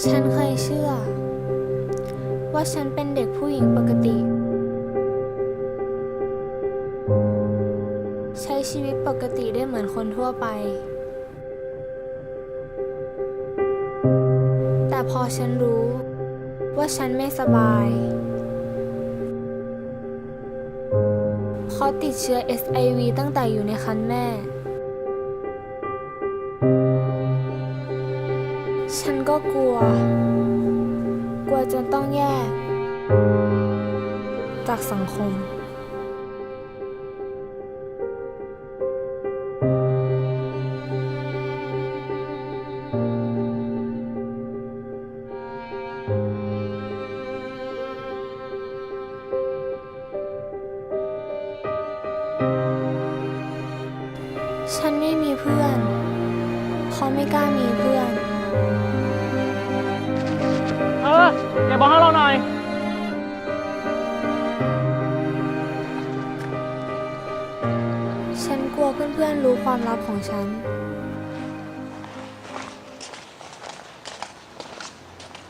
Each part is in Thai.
ฉันเคยเชื่อ ว่าฉันเป็นเด็กผู้หญิงปกติ ใช้ชีวิตปกติได้เหมือนคนทั่วไป แต่พอฉันรู้ ว่าฉันไม่สบายเพราะติดเชื้อ SIV ตั้งแต่อยู่ในครรภ์แม่ ฉันก็กลัว กลัวจนต้องแยก จากสังคม ฉันไม่มีเพื่อน เพราะไม่กล้ามีเพื่อน เออเก็บบอลให้เราหน่อย ฉันกลัวเพื่อนๆรู้ความลับของฉัน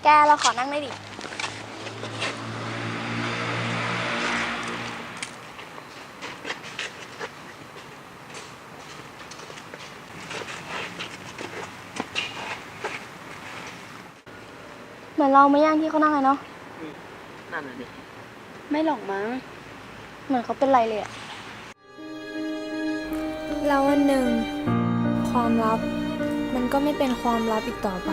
แกเราขอนั่งได้ดิ มือนเราไม่ย่างที่เขานั่งเลยเนาะนั่นน่ะดิไม่หรอกมั้งเหมือนเขาเป็นไรเลยอะแล้ววันหนึ่ง ความลับมันก็ไม่เป็นความลับอีกต่อไป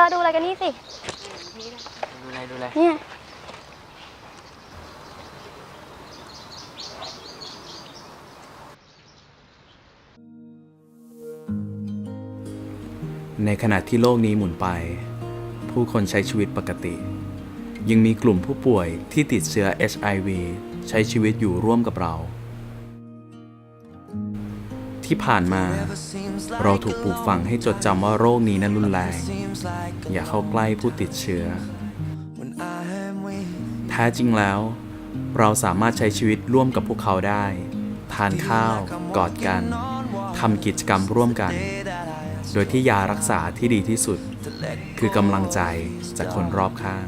อดูอะไรกันนี่สิ ดูอะไรดูอะไรเนี่ย ในขณะที่โลกนี้หมุนไป ผู้คนใช้ชีวิตปกติ ยังมีกลุ่มผู้ป่วยที่ติดเชื้อ HIV ใช้ชีวิตอยู่ร่วมกับเรา ที่ผ่านมา เราถูกปลูกฝังให้จดจำว่าโรคนี้นั้นรุนแรง อย่าเข้าใกล้ผู้ติดเชื้อ แท้จริงแล้ว เราสามารถใช้ชีวิตร่วมกับพวกเขาได้ ทานข้าว กอดกันทำกิจกรรมร่วมกัน โดยที่ยารักษาที่ดีที่สุด คือกำลังใจจากคนรอบข้าง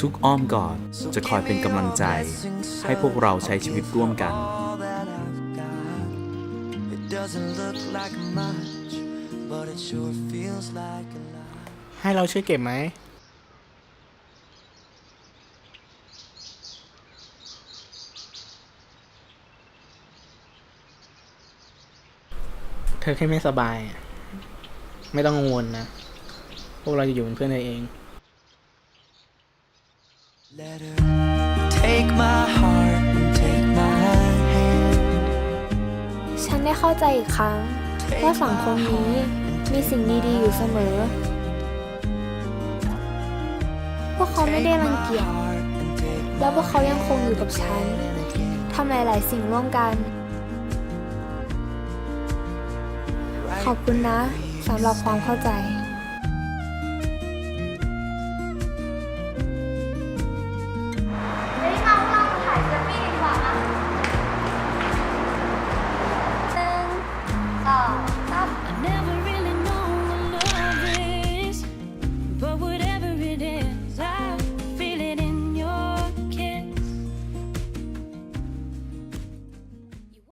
ทุกอ้อมกอดจะคอยเป็นกำลังใจ ให้พวกเราใช้ชีวิตร่วมกัน doesn't look like much, but it sure feels like a lot. ให้เราช่วยเก็บไหม เธอแค่ไม่สบายอะไม่ต้องกังวลนะ พวกเราจะอยู่เป็นเพื่อนเธอเอง Let her take my heart ได้เข้าใจอีกครั้งว่าสังคมนี้มีสิ่งดีๆอยู่เสมอ พวกเขาไม่ได้รังเกียจ Heart and take แล้วพวกเขายังคงอยู่กับฉันทำหลายๆสิ่งร่วมกัน ขอบคุณนะสำหรับความเข้าใจ